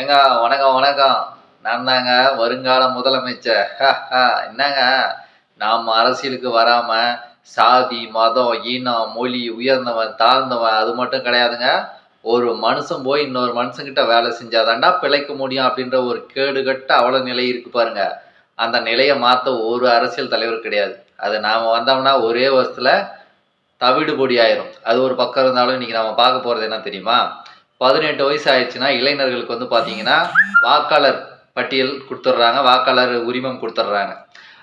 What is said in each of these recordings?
ஏங்க வணக்கம் வணக்கம். நான் தாங்க வருங்கால முதலமைச்சர். என்னங்க? நாம் அரசியலுக்கு வராம சாதி மதம் இனம் மொழி உயர்ந்தவன் தாழ்ந்தவன் அது மட்டும் கிடையாதுங்க. ஒரு மனுஷன் போய் இன்னொரு மனுஷங்கிட்ட வேலை செஞ்சாதாண்டா பிழைக்க முடியும் அப்படின்ற ஒரு கேடுகட்ட அவ்வளோ நிலை இருக்கு பாருங்க. அந்த நிலையை மாற்ற ஒரு அரசியல் தலைவர் கிடையாது. அது நாம் வந்தோம்னா ஒரே வருஷத்துல தவிடு பொடி ஆயிரும். அது ஒரு பக்கம் இருந்தாலும் இன்னைக்கு நம்ம பார்க்க போறது என்ன தெரியுமா? பதினெட்டு வயசு ஆயிடுச்சுன்னா இளைஞர்களுக்கு வந்து பார்த்தீங்கன்னா வாக்காளர் பட்டியல் கொடுத்துட்றாங்க வாக்காளர் உரிமம் கொடுத்துட்றாங்க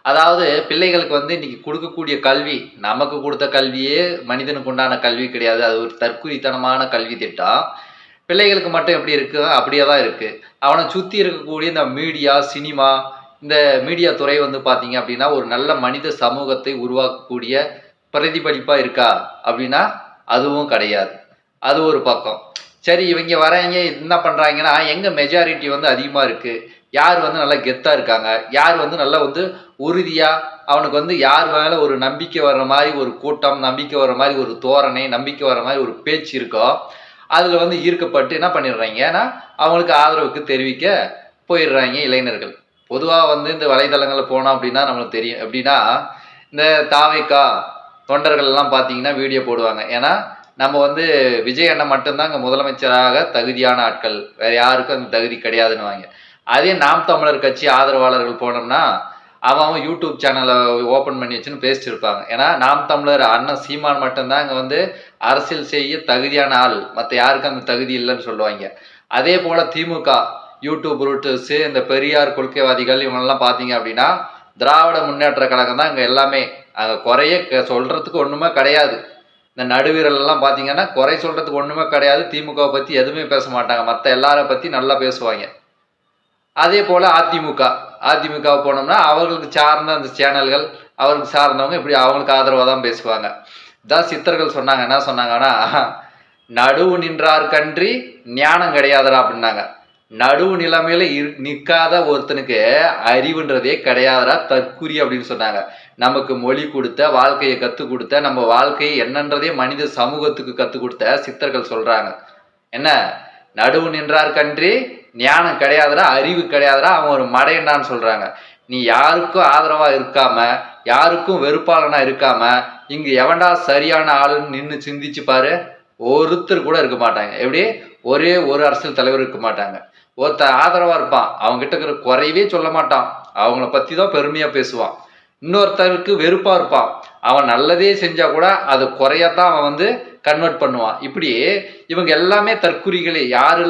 அதாவது பிள்ளைகளுக்கு வந்து இன்னைக்கு கொடுக்கக்கூடிய கல்வி நமக்கு கொடுத்த கல்வியே மனிதனுக்கு உண்டான கல்வி கிடையாது. அது ஒரு தற்குறித்தனமான கல்வி திட்டம். பிள்ளைகளுக்கு மட்டும் எப்படி இருக்கு? அப்படியே தான் இருக்கு. அவனை சுற்றி இருக்கக்கூடிய இந்த மீடியா சினிமா இந்த மீடியா துறை வந்து பார்த்தீங்க அப்படின்னா ஒரு நல்ல மனித சமூகத்தை உருவாக்கக்கூடிய பிரதிபலிப்பாக இருக்கா? அப்படின்னா அதுவும் கிடையாது. அது ஒரு பக்கம். சரி இவங்க வரவங்க என்ன பண்ணுறாங்கன்னா எங்கே மெஜாரிட்டி வந்து அதிகமாக இருக்குது யார் வந்து நல்லா கெத்தாக இருக்காங்க? யார் வந்து நல்லா வந்து உறுதியாக அவனுக்கு வந்து யார் மேலே ஒரு நம்பிக்கை வர்ற மாதிரி ஒரு கூட்டம் நம்பிக்கை வர்ற மாதிரி ஒரு தோரணை நம்பிக்கை வர்ற மாதிரி ஒரு பேச்சு இருக்கோ அதில் வந்து ஈர்க்கப்பட்டு என்ன பண்ணிடுறாங்க? ஏன்னா அவங்களுக்கு ஆதரவுக்கு தெரிவிக்க போயிடுறாங்க இளைஞர்கள். பொதுவாக வந்து இந்த வலைதளங்களில் போனோம் அப்படின்னா நம்மளுக்கு தெரியும். எப்படின்னா இந்த தாவைக்கா தொண்டர்கள் எல்லாம் பார்த்தீங்கன்னா வீடியோ போடுவாங்க. ஏன்னா நம்ம வந்து விஜய் அண்ணன் மட்டும்தான் இங்கே முதலமைச்சராக தகுதியான ஆட்கள். வேற யாருக்கும் அந்த தகுதி கிடையாதுன்னு வாங்க. அதே நாம் தமிழர் கட்சி ஆதரவாளர்கள் போனோம்னா அவன் அவன் யூடியூப் சேனலை ஓப்பன் பண்ணி வச்சுன்னு பேசிட்டு இருப்பாங்க. ஏன்னா நாம் தமிழர் அண்ணன் சீமான் மட்டும்தான் இங்கே வந்து அரசியல் செய்ய தகுதியான ஆள். மற்ற யாருக்கும் அந்த தகுதி இல்லைன்னு சொல்லுவாங்க. அதே போல் திமுக யூடியூப் ரூட்டர்ஸு இந்த பெரியார் கொள்கைவாதிகள் இவங்கெல்லாம் பார்த்தீங்க அப்படின்னா திராவிட முன்னேற்ற கழகம் தான் இங்கே எல்லாமே. அங்கே குறைய க- ஒன்றுமே கிடையாது. இந்த நடுவீரலெல்லாம் பார்த்தீங்கன்னா குறை சொல்கிறதுக்கு ஒன்றுமே கிடையாது. திமுகவை பற்றி எதுவுமே பேச மாட்டாங்க. மற்ற எல்லாரை பற்றி நல்லா பேசுவாங்க. அதே போல் அதிமுக. அதிமுக போனோம்னா அவர்களுக்கு சார்ந்த அந்த சேனல்கள் அவருக்கு சார்ந்தவங்க இப்படி அவங்களுக்கு ஆதரவாக தான் பேசுவாங்க. இதான் சித்தர்கள் சொன்னாங்க. என்ன சொன்னாங்கன்னா நடுவு நின்றார் கன்றி ஞானம் கிடையாதுரா அப்படின்னாங்க. நடுவு நிலைமையில இரு நிற்காத ஒருத்தனுக்கு அறிவுன்றதே கிடையாதுடா தற்குறி அப்படின்னு சொன்னாங்க. நமக்கு மொழி கொடுத்த வாழ்க்கையை கற்றுக் கொடுத்த நம்ம வாழ்க்கையை என்னன்றதே மனித சமூகத்துக்கு கற்றுக் கொடுத்த சித்தர்கள் சொல்றாங்க. என்ன? நடுவு நின்றார் கன்றி ஞானம் கிடையாதுடா அறிவு கிடையாதுடா அவன் ஒரு மடையண்டான்னு சொல்றாங்க. நீ யாருக்கும் ஆதரவா இருக்காம யாருக்கும் வெறுப்பாளனா இருக்காம இங்க எவன்டா சரியான ஆளுன்னு நின்று சிந்திச்சு பாரு ஒருத்தர் கூட இருக்க மாட்டாங்க. எப்படி? ஒரே ஒரு அரசியல் தலைவர் இருக்க மாட்டாங்க. ஒருத்த ஆதரவா இருப்பான். அவங்க கிட்ட இருக்கிற குறையவே சொல்ல மாட்டான். அவங்கள பத்தி தான் பெருமையா பேசுவான். இன்னொருத்தருக்கு வெறுப்பா இருப்பான். அவன் நல்லதே செஞ்சா கூட அது குறையத்தான் அவன் வந்து கன்வெர்ட் பண்ணுவான். இப்படி இவங்க எல்லாமே தற்குறிகளே. யாரு